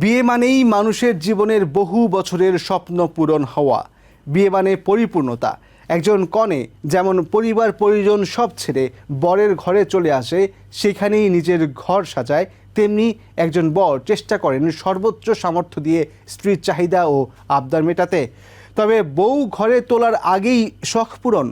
বিয়ে মানেই মানুষের জীবনের বহু বছরের স্বপ্ন পূরণ হওয়া। বিয়ে মানে পরিপূর্ণতা। একজন কনে যেমন পরিবার পরিজন সব ছেড়ে বরের ঘরে চলে আসে, সেখানেই নিজের ঘর সাজায়, তেমনি একজন বর চেষ্টা করেন সর্বোচ্চ সামর্থ্য দিয়ে স্ত্রীর চাহিদা ও আবদার মেটাতে। তবে বউ ঘরে তোলার আগেই শখ পূরণ।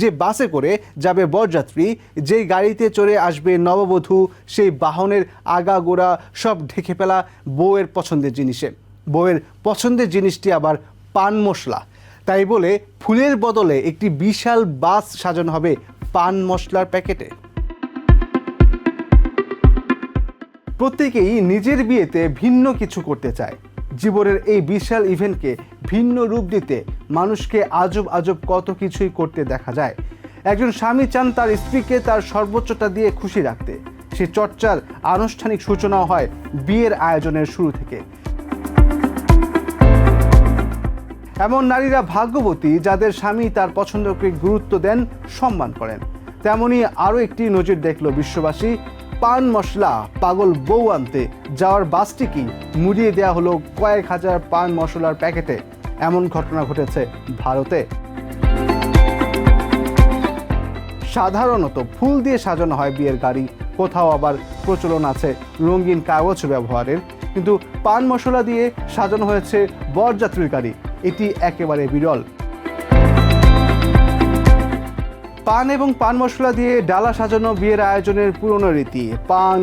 যে বাসে করে যাবে বরযাত্রী, যেই গাড়িতে চড়ে আসবে নববধূ, সেই বাহনের আগাগোড়া সব ঢেকে ফেলা বউয়ের পছন্দের জিনিসে। বউয়ের পছন্দের জিনিসটি আবার পান মশলা। তাই বলে ফুলের বদলে একটি বিশাল বাস সাজানো হবে পান মশলার প্যাকেটে। প্রত্যেকেই নিজের বিয়েতে ভিন্ন কিছু করতে চায়। জীবনের এই বিশাল ইভেন্টকে ভিন্ন রূপ দিতে মানুষকে আজব আজব কত কিছুই করতে দেখা যায়। একজন স্বামী চান তার স্ত্রীকে তার সর্বোচ্চটা দিয়ে খুশি রাখতে। সে চর্চার আনুষ্ঠানিক সূচনাও হয় বিয়ের আয়োজনের শুরু থেকে। এমন নারীরা ভাগ্যবতী যাদের স্বামী তার পছন্দকে গুরুত্ব দেন, সম্মান করেন। তেমনি আরও একটি নজির দেখল বিশ্ববাসী পান মশলা, পাগল বউ আনতে। যাওয়ার বাসটিকেই মুড়িয়ে দেওয়া হলো কয়েক হাজার পান মশলার প্যাকেটে। এমন ঘটনা ঘটেছে ভারতে। সাধারণত ফুল দিয়ে সাজানো হয় বিয়ের গাড়ি। কোথাও আবার প্রচলন আছে রঙিন কাগজ ব্যবহারের। কিন্তু পান মশলা দিয়ে সাজানো হয়েছে বরযাত্রীর গাড়ি। এটি একেবারে বিরল। পান এবং পান মশলা দিয়ে ডালা সাজানো বিয়ের আয়োজনের পুরনো রীতি। পান,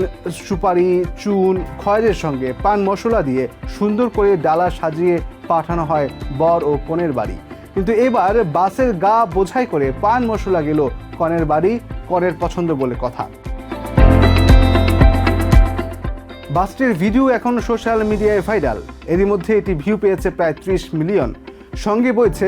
সুপারি, চুন খয়ের সঙ্গে পান মশলা দিয়ে সুন্দর করে ডালা সাজিয়ে পাঠানো হয় বর ও কনের বাড়ি। কিন্তু এবার বাসের গা বোঝাই করে পান মশলা গেল কনের বাড়ি, কনের পছন্দ বলে কথা। বাসটির ভিডিও এখন সোশ্যাল মিডিয়ায় ভাইরাল। এরই মধ্যে এটি ভিউ পেয়েছে প্রায় ত্রিশ মিলিয়ন। সঙ্গে বইছে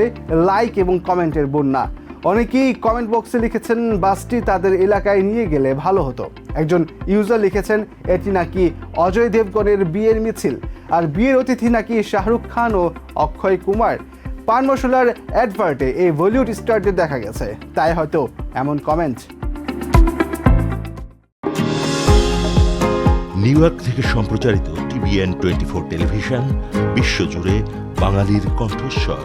লাইক এবং কমেন্টের বন্যা। অনেকেই কমেন্ট বক্সে লিখেছেন, বাসটি তাদের এলাকায় নিয়ে গেলে ভালো হতো। একজন ইউজার লিখেছেন, এটি নাকি অজয় দেবগণের বিয়ের মিছিল? আর বিয়ের অতিথি নাকি শাহরুখ খান ও অক্ষয় কুমার। পান মশলার অ্যাডভার্টে এই বলিউড স্টারদের দেখা গেছে। তাই হয়তো এমন কমেন্ট নিউ ইয়র্ক থেকে সম্প্রচারিত টিভিএন টোয়েন্টি ফোর টেলিভিশন বিশ্বজুড়ে বাঙালির কণ্ঠস্বর।